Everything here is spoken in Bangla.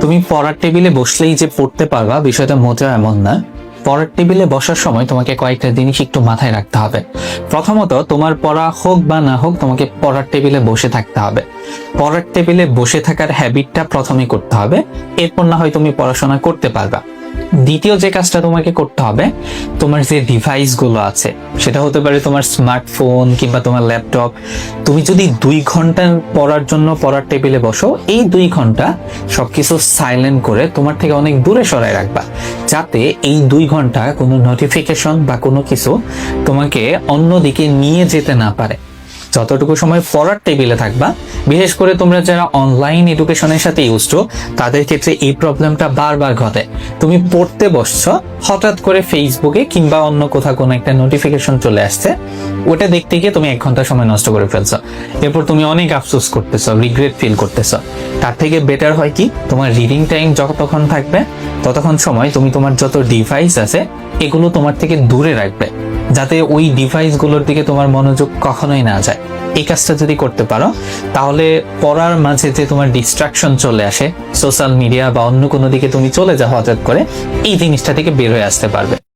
তুমি পড়ার টেবিলে বসলেই যে পড়তে পারবা, বিষয়টা মোটেও এমন না। পড়ার টেবিলে বসার সময় তোমাকে কয়েকটা জিনিস একটু মাথায় রাখতে হবে। প্রথমত, তোমার পড়া হোক বা না হোক, তোমাকে পড়ার টেবিলে বসে থাকতে হবে। পড়ার টেবিলে বসে থাকার হ্যাবিটটা প্রথমে করতে হবে। এরপর না হয় তুমি পড়াশোনা করতে পারবা। দ্বিতীয় যে কাজটা তোমাকে করতে হবে, তোমার যে ডিভাইসগুলো আছে, সেটা হতে পারে তোমার স্মার্টফোন কিংবা তোমার ল্যাপটপ তুমি যদি দুই ঘণ্টা পড়ার জন্য পড়ার টেবিলে বসো, এই দুই ঘণ্টা সবকিছু সাইলেন্ট করে তোমার থেকে অনেক দূরে সরায় রাখবা। যাতে এই দুই ঘণ্টা কোনো নোটিফিকেশন বা কোনো কিছু তোমাকে অন্যদিকে নিয়ে যেতে না পারে। যতটুকু সময় পড়ার টেবিলে থাকবা, বিশেষ করে তোমরা যারা অনলাইন এডুকেশনের সাথে ইউজড তাদের ক্ষেত্রে এই প্রবলেমটা বারবার ঘটে। তুমি পড়তে বসছো, হঠাৎ করে ফেসবুকে কিংবা অন্য কোথাও কোনো একটা নোটিফিকেশন চলে আসছে, ওটা দেখতে গিয়ে তুমি এক ঘণ্টা সময় নষ্ট করে ফেলছো। এরপর তুমি অনেক আফসোস করতেছো রিগ্রেট ফিল করতেছো। তার থেকে বেটার হয় কি, তোমার রিডিং টাইম যতক্ষণ থাকবে, ততক্ষণ সময় তুমি তোমার যত ডিভাইস আছে, এগুলো তোমার থেকে দূরে রাখবে। যাতে ওই ডিভাইসগুলোর দিকে তোমার মনোযোগ কখনোই না যায়। এই কাজটা যদি করতে পারো, তাহলে পড়ার মাঝে যে তোমার ডিস্ট্রাকশন চলে আসে সোশ্যাল মিডিয়া বা অন্য কোনো দিকে তুমি চলে যাও হঠাৎ করে, এই জিনিসটা থেকে বের হয়ে আসতে পারবে।